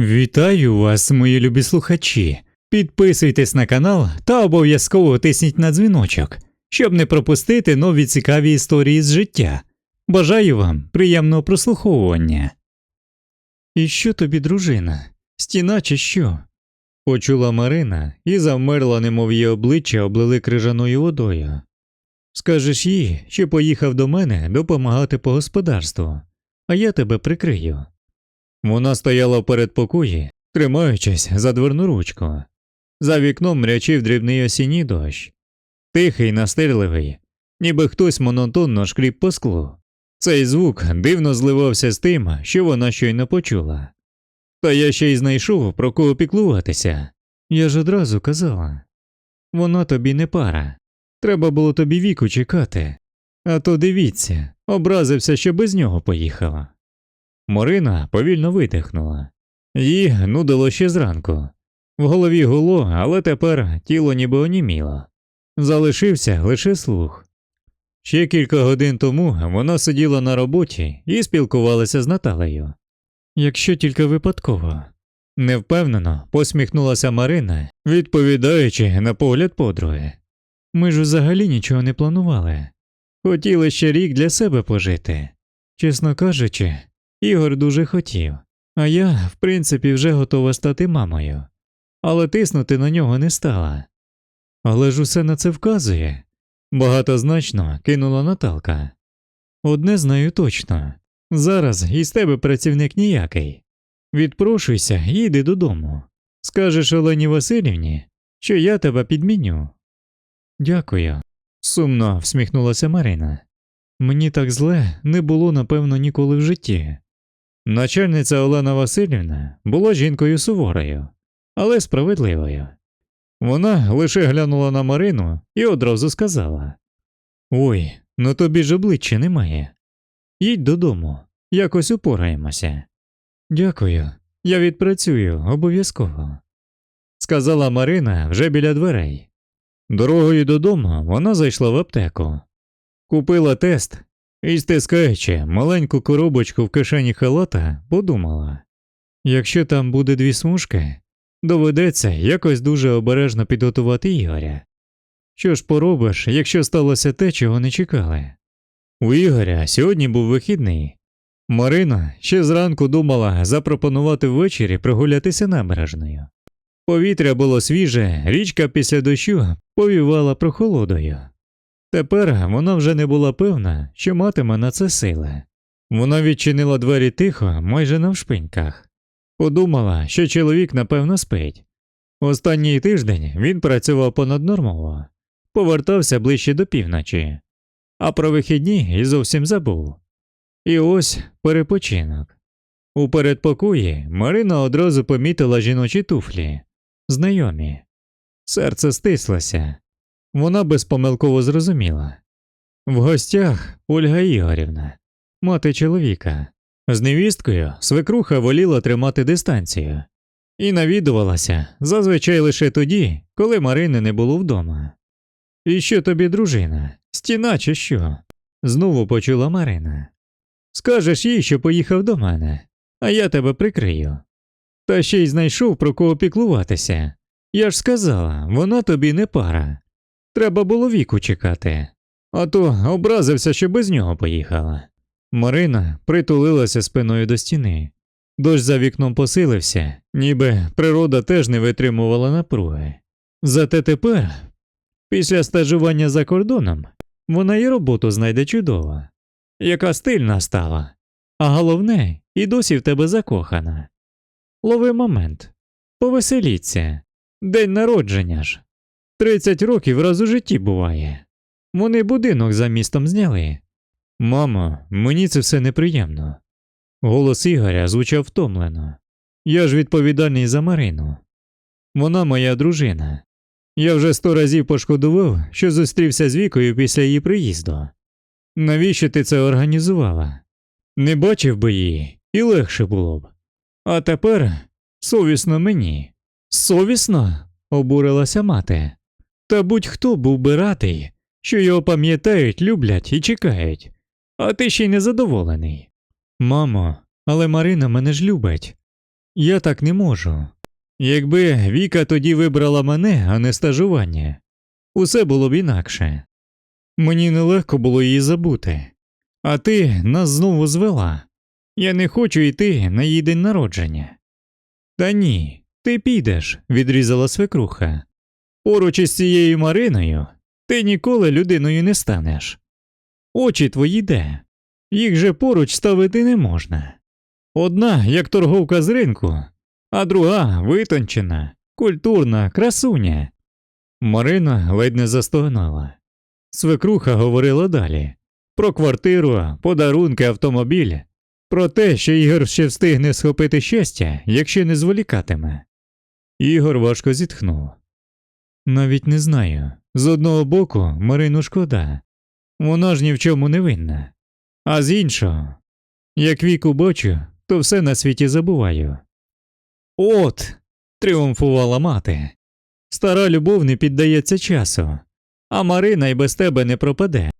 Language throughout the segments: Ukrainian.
Вітаю вас, мої любі слухачі. Підписуйтесь на канал та обов'язково тисніть на дзвіночок, щоб не пропустити нові цікаві історії з життя. Бажаю вам приємного прослуховування. І що тобі, дружина? Стіна чи що? почула Марина і завмерла, немов її обличчя облили крижаною водою. Скажеш їй, що поїхав до мене допомагати по господарству, а я тебе прикрию. Вона стояла в передпокої, тримаючись за дверну ручку. За вікном мрячив дрібний осінній дощ. Тихий, настирливий, ніби хтось монотонно шкріп по склу. Цей звук дивно зливався з тим, що вона щойно почула. Та я ще й знайшов про кого піклуватися. Я ж одразу казала вона тобі не пара. Треба було тобі віку чекати. А то дивіться, образився, що без нього поїхала. Морина повільно видихнула. Їй нудило ще зранку. В голові гуло, але тепер тіло ніби оніміло. Залишився лише слух. Ще кілька годин тому вона сиділа на роботі і спілкувалася з Наталею. Якщо тільки випадково. Невпевнено посміхнулася Марина, відповідаючи на погляд подруги. Ми ж взагалі нічого не планували. Хотіли ще рік для себе пожити. Чесно кажучи, Ігор дуже хотів, а я, в принципі, вже готова стати мамою, але тиснути на нього не стала. Але ж усе на це вказує. Багатозначно кинула Наталка. Одне знаю точно зараз із тебе працівник ніякий. Відпрошуйся і йди додому. Скажеш Олені Васильівні, що я тебе підміню. Дякую, сумно всміхнулася Марина. Мені так зле не було, напевно, ніколи в житті. Начальниця Олена Васильівна була жінкою суворою, але справедливою. Вона лише глянула на Марину і одразу сказала Ой, ну тобі ж обличчя немає. Їдь додому, якось упораємося. Дякую, я відпрацюю обов'язково, сказала Марина вже біля дверей. Дорогою додому вона зайшла в аптеку, купила тест і, стискаючи маленьку коробочку в кишені халата, подумала якщо там буде дві смужки, доведеться якось дуже обережно підготувати Ігоря. Що ж поробиш, якщо сталося те, чого не чекали? У Ігоря сьогодні був вихідний. Марина ще зранку думала запропонувати ввечері прогулятися набережною. Повітря було свіже, річка після дощу повівала прохолодою. Тепер вона вже не була певна, що матиме на це сили. Вона відчинила двері тихо, майже навшпиньках. Подумала, що чоловік напевно спить. Останній тиждень він працював понаднормово, повертався ближче до півночі, а про вихідні і зовсім забув. І ось перепочинок. У передпокої Марина одразу помітила жіночі туфлі, знайомі. Серце стислося. Вона безпомилково зрозуміла. В гостях Ольга Ігорівна, мати чоловіка. З невісткою свекруха воліла тримати дистанцію і навідувалася зазвичай лише тоді, коли Марини не було вдома. І що тобі, дружина, стіна чи що? знову почула Марина. Скажеш їй, що поїхав до мене, а я тебе прикрию. Та ще й знайшов про кого піклуватися. Я ж сказала, вона тобі не пара. Треба було віку чекати, а то образився, що без нього поїхала. Марина притулилася спиною до стіни. Дощ за вікном посилився, ніби природа теж не витримувала напруги. Зате тепер, після стажування за кордоном, вона і роботу знайде чудово, яка стильна стала, а головне, і досі в тебе закохана. Лови момент, повеселіться, день народження ж. Тридцять років раз у житті буває. Вони будинок за містом зняли. Мамо, мені це все неприємно. Голос Ігоря звучав втомлено. Я ж відповідальний за Марину. Вона моя дружина. Я вже сто разів пошкодував, що зустрівся з Вікою після її приїзду. Навіщо ти це організувала? Не бачив би її, і легше було б. А тепер совісно мені. Совісно? обурилася мати. Та будь-хто був би радий, що його пам'ятають, люблять і чекають, а ти ще й незадоволений. Мамо, але Марина мене ж любить. Я так не можу. Якби Віка тоді вибрала мене, а не стажування, усе було б інакше. Мені нелегко було її забути. А ти нас знову звела. Я не хочу йти на її день народження. Та ні, ти підеш, відрізала свекруха. Поруч із цією Мариною ти ніколи людиною не станеш. Очі твої де? Їх же поруч ставити не можна. Одна, як торговка з ринку, а друга витончена, культурна, красуня. Марина ледь не застогнала. Свекруха говорила далі про квартиру, подарунки, автомобіль, про те, що Ігор ще встигне схопити щастя, якщо не зволікатиме. Ігор важко зітхнув. Навіть не знаю. З одного боку, Марину шкода. Вона ж ні в чому не винна. А з іншого, як віку бачу, то все на світі забуваю. От. тріумфувала мати. Стара любов не піддається часу, а Марина й без тебе не пропаде.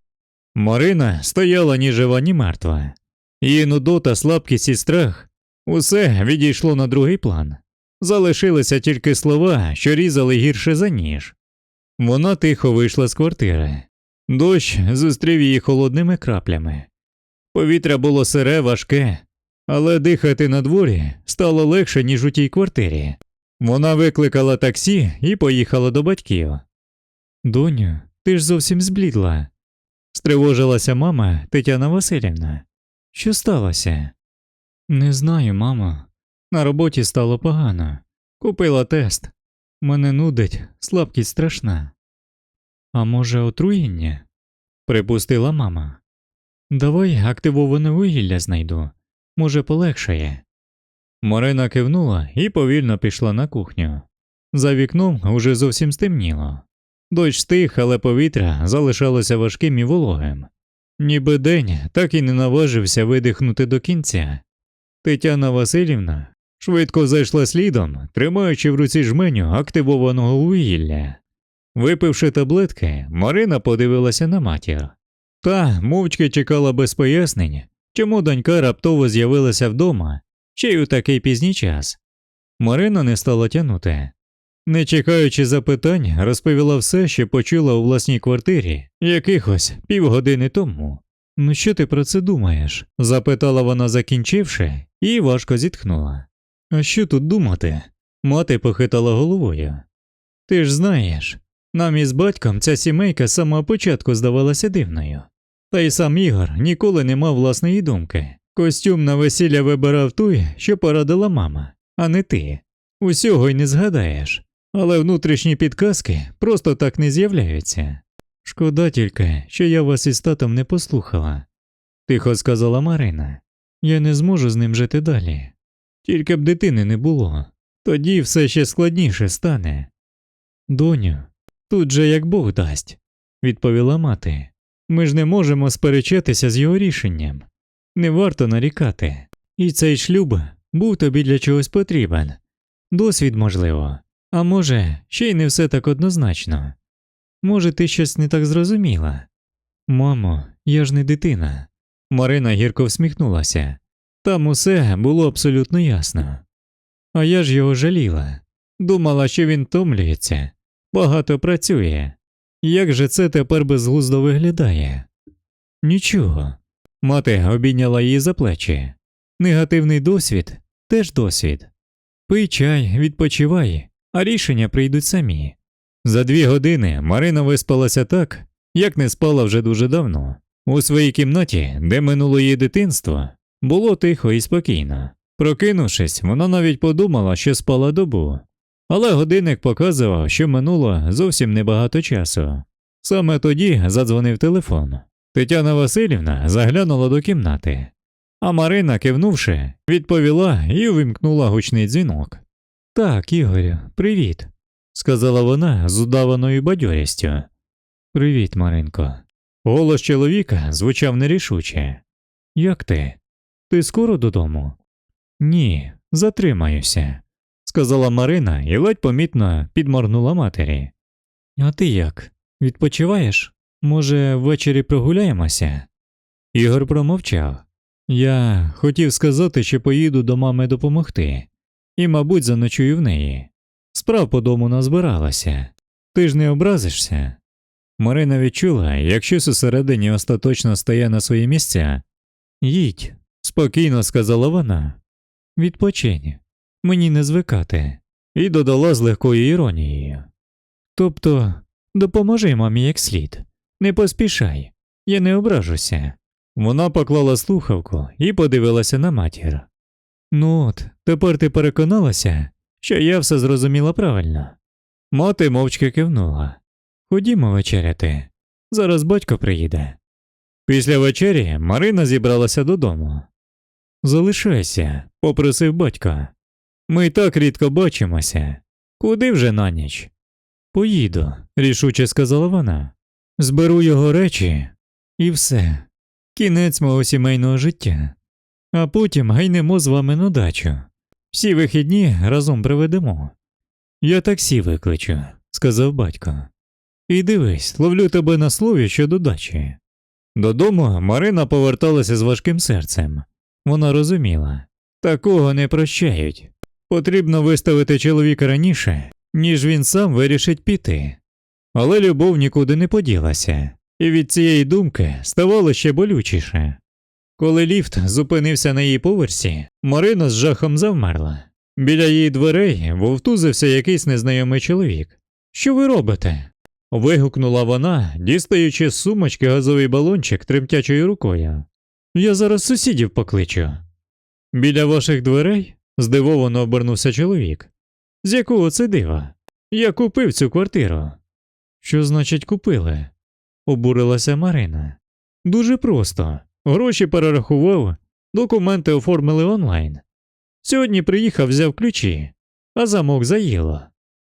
Марина стояла ні жива, ні мертва. Її нудота, слабкість і страх усе відійшло на другий план. Залишилися тільки слова, що різали гірше за ніж. Вона тихо вийшла з квартири. Дощ зустрів її холодними краплями. Повітря було сире, важке, але дихати на дворі стало легше, ніж у тій квартирі. Вона викликала таксі і поїхала до батьків. Доню, ти ж зовсім зблідла. стривожилася мама Тетяна Васильівна. Що сталося? Не знаю, мамо. На роботі стало погано. Купила тест. Мене нудить, слабкість страшна. А може, отруєння? припустила мама. Давай активоване вугілля знайду. Може, полегшає. Марина кивнула і повільно пішла на кухню. За вікном уже зовсім стемніло. Дощ стих, але повітря залишалося важким і вологим. Ніби день так і не наважився видихнути до кінця. Тетяна Васильівна швидко зайшла слідом, тримаючи в руці жменю активованого вугілля. Випивши таблетки, Марина подивилася на матір. Та мовчки чекала без пояснень, чому донька раптово з'явилася вдома, ще й у такий пізній час. Марина не стала тягнути. Не чекаючи запитань, розповіла все, що почула у власній квартирі якихось півгодини тому. Ну що ти про це думаєш? запитала вона, закінчивши, і важко зітхнула. А що тут думати? Мати похитала головою. Ти ж знаєш, нам із батьком ця сімейка з самого початку здавалася дивною. Та й сам Ігор ніколи не мав власної думки. Костюм на весілля вибирав той, що порадила мама, а не ти. Усього й не згадаєш, але внутрішні підказки просто так не з'являються. Шкода тільки, що я вас із татом не послухала, тихо сказала Марина. Я не зможу з ним жити далі. Тільки б дитини не було, тоді все ще складніше стане. Доню, тут же як Бог дасть, відповіла мати. Ми ж не можемо сперечатися з його рішенням. Не варто нарікати. І цей шлюб був тобі для чогось потрібен. Досвід, можливо, а може, ще й не все так однозначно. Може, ти щось не так зрозуміла. Мамо, я ж не дитина. Марина гірко всміхнулася. Там усе було абсолютно ясно. А я ж його жаліла. Думала, що він втомлюється, багато працює. Як же це тепер безглуздо виглядає? Нічого. Мати обійняла її за плечі. Негативний досвід теж досвід. Пий чай, відпочивай, а рішення прийдуть самі. За дві години Марина виспалася так, як не спала вже дуже давно. У своїй кімнаті, де минуло її дитинство, було тихо і спокійно. Прокинувшись, вона навіть подумала, що спала добу. Але годинник показував, що минуло зовсім небагато часу. Саме тоді задзвонив телефон. Тетяна Васильівна заглянула до кімнати, а Марина, кивнувши, відповіла і увімкнула гучний дзвінок. Так, Ігорю, привіт, сказала вона з удаваною бадьорістю. Привіт, Маринко. Голос чоловіка звучав нерішуче. Як ти? Ти скоро додому? Ні, затримаюся, сказала Марина і ледь помітно підморгнула матері. А ти як? Відпочиваєш? Може, ввечері прогуляємося? Ігор промовчав. Я хотів сказати, що поїду до мами допомогти. і, мабуть, заночую в неї. Справ по дому назбиралася. Ти ж не образишся. Марина відчула, як щось усередині остаточно стає на свої місця. Їдь, спокійно сказала вона. Відпочинь, мені не звикати, і додала з легкою іронією. Тобто, допоможи мамі як слід, не поспішай, я не ображуся. Вона поклала слухавку і подивилася на матір. Ну от, тепер ти переконалася, що я все зрозуміла правильно. Мати мовчки кивнула. Ходімо вечеряти. Зараз батько приїде. Після вечері Марина зібралася додому. Залишайся, попросив батько. Ми так рідко бачимося. Куди вже на ніч? Поїду, рішуче сказала вона. Зберу його речі і все. Кінець мого сімейного життя. А потім гайнемо з вами на дачу. Всі вихідні разом проведемо. Я таксі викличу, сказав батько. І дивись, ловлю тебе на слові щодо дачі. Додому Марина поверталася з важким серцем. Вона розуміла такого не прощають. Потрібно виставити чоловіка раніше, ніж він сам вирішить піти. Але любов нікуди не поділася, і від цієї думки ставало ще болючіше. Коли ліфт зупинився на її поверсі, Марина з жахом завмерла. Біля її дверей вовтузився якийсь незнайомий чоловік. Що ви робите? вигукнула вона, дістаючи з сумочки газовий балончик тремтячою рукою. Я зараз сусідів покличу. Біля ваших дверей? здивовано обернувся чоловік. З якого це дива? Я купив цю квартиру. Що значить купили? обурилася Марина. Дуже просто. Гроші перерахував, документи оформили онлайн. Сьогодні приїхав, взяв ключі, а замок заїло.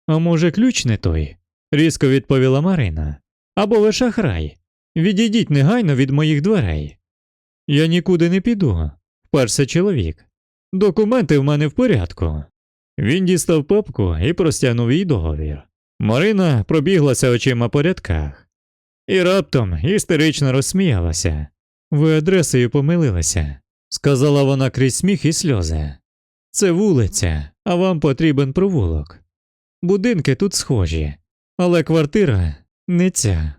А може, ключ не той? різко відповіла Марина. Або ви шахрай. Відійдіть негайно від моїх дверей. Я нікуди не піду, вперся чоловік. Документи в мене в порядку. Він дістав папку і простягнув їй договір. Марина пробіглася очима по рядках і раптом істерично розсміялася. Ви адресою помилилися, сказала вона крізь сміх і сльози. Це вулиця, а вам потрібен провулок. Будинки тут схожі, але квартира не ця.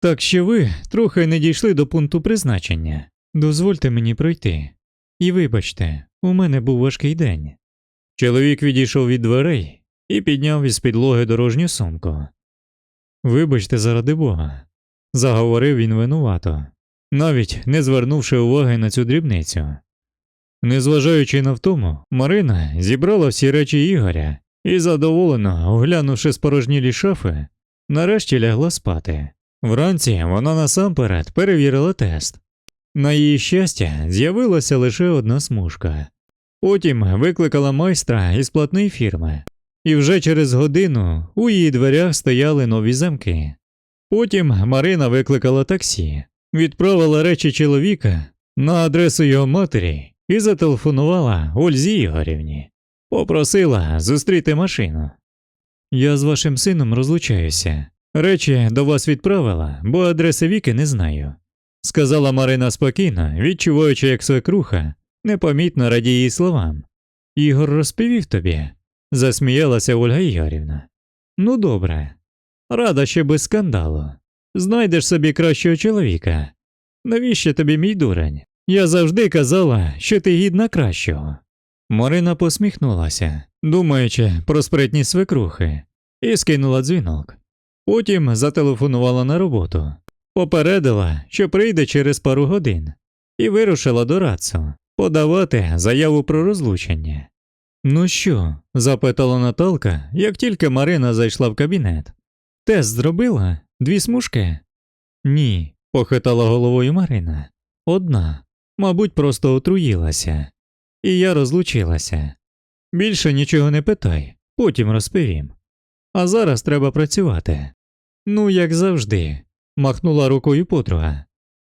Так що ви трохи не дійшли до пункту призначення. Дозвольте мені пройти. І вибачте, у мене був важкий день. Чоловік відійшов від дверей і підняв із підлоги дорожню сумку. Вибачте, заради Бога, заговорив він винувато, навіть не звернувши уваги на цю дрібницю. Незважаючи на втому, Марина зібрала всі речі Ігоря і, задоволено, оглянувши спорожнілі шафи, нарешті лягла спати. Вранці вона насамперед перевірила тест. На її щастя, з'явилася лише одна смужка. Потім викликала майстра із платної фірми, і вже через годину у її дверях стояли нові замки. Потім Марина викликала таксі, відправила речі чоловіка на адресу його матері і зателефонувала Ользі Ігорівні, попросила зустріти машину. Я з вашим сином розлучаюся. Речі до вас відправила, бо адреси віки не знаю, сказала Марина спокійно, відчуваючи, як свекруха непомітно радіє її словам. Ігор розповів тобі, засміялася Ольга Ігорівна. Ну, добре, рада ще без скандалу. Знайдеш собі кращого чоловіка. Навіщо тобі мій дурень? Я завжди казала, що ти гідна кращого. Марина посміхнулася, думаючи про спритність свекрухи, і скинула дзвінок. Потім зателефонувала на роботу, попередила, що прийде через пару годин, і вирушила до Рацу подавати заяву про розлучення. Ну що? запитала Наталка, як тільки Марина зайшла в кабінет. Тест зробила? Дві смужки? Ні, похитала головою Марина. Одна, мабуть, просто отруїлася. І я розлучилася. Більше нічого не питай, потім розповім. А зараз треба працювати. Ну, як завжди, махнула рукою подруга.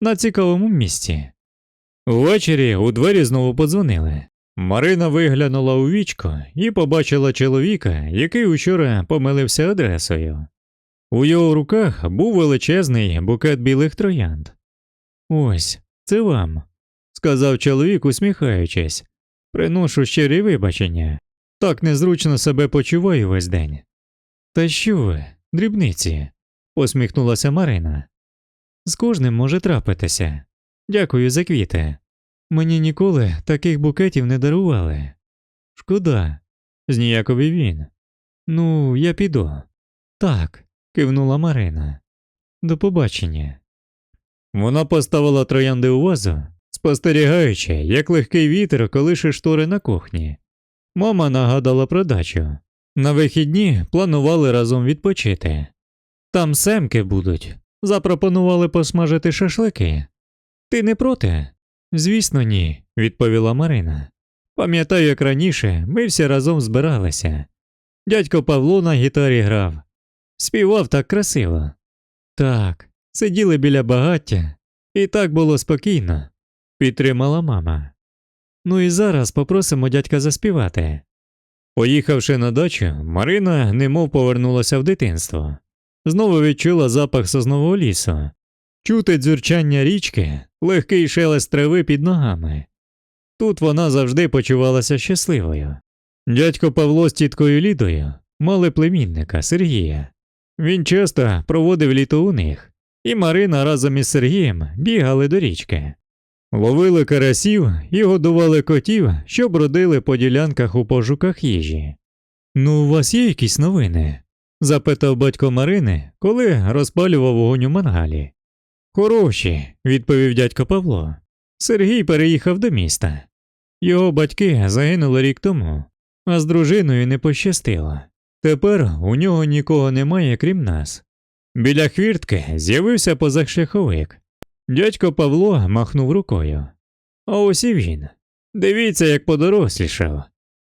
На цікавому місці. Ввечері у двері знову подзвонили. Марина виглянула у вічко і побачила чоловіка, який учора помилився адресою. У його руках був величезний букет білих троянд. Ось, це вам, сказав чоловік, усміхаючись. Приношу щирі вибачення. Так незручно себе почуваю весь день. Та що ви, дрібниці, посміхнулася Марина. З кожним може трапитися. Дякую за квіти. Мені ніколи таких букетів не дарували. Шкода, зніяковий він. Ну, я піду. Так, кивнула Марина. До побачення. Вона поставила троянди у вазу, спостерігаючи, як легкий вітер колише штори на кухні. Мама нагадала про дачу. На вихідні планували разом відпочити. Там семки будуть. Запропонували посмажити шашлики. Ти не проти? Звісно, ні, відповіла Марина. Пам'ятаю, як раніше ми всі разом збиралися. Дядько Павло на гітарі грав, співав так красиво. Так, сиділи біля багаття, і так було спокійно, підтримала мама. Ну і зараз попросимо дядька заспівати. Поїхавши на дачу, Марина немов повернулася в дитинство. Знову відчула запах соснового лісу, чути дзюрчання річки, легкий шелест трави під ногами. Тут вона завжди почувалася щасливою. Дядько Павло з тіткою Лідою мали племінника Сергія. Він часто проводив літо у них, і Марина разом із Сергієм бігали до річки. Ловили карасів і годували котів, що бродили по ділянках у пошуках їжі. Ну, у вас є якісь новини? Запитав батько Марини, коли розпалював вогонь у мангалі. Хороші, відповів дядько Павло. Сергій переїхав до міста. Його батьки загинули рік тому, а з дружиною не пощастило. Тепер у нього нікого немає, крім нас. Біля хвіртки з'явився позашляховик. Дядько Павло махнув рукою. А ось і він. Дивіться, як подорослішав.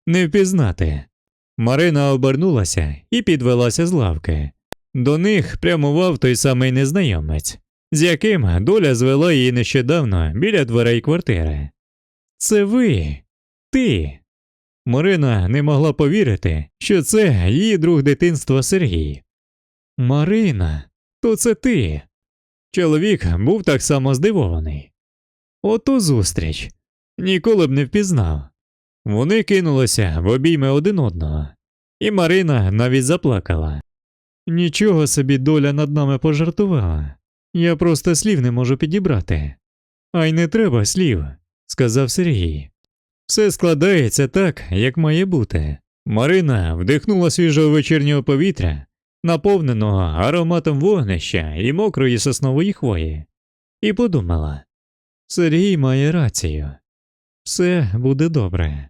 Не впізнати. Марина обернулася і підвелася з лавки. До них прямував той самий незнайомець, з яким доля звела її нещодавно біля дверей квартири. Це ви, ти. Марина не могла повірити, що це її друг дитинства Сергій. Марина, то це ти. Чоловік був так само здивований. Ото зустріч. Ніколи б не впізнав. Вони кинулися в обійми один одного, і Марина навіть заплакала. Нічого собі доля над нами пожартувала. Я просто слів не можу підібрати. А й не треба слів, сказав Сергій. Все складається так, як має бути. Марина вдихнула свіжого вечірнього повітря, наповненого ароматом вогнища і мокрої соснової хвої, і подумала Сергій має рацію. Все буде добре.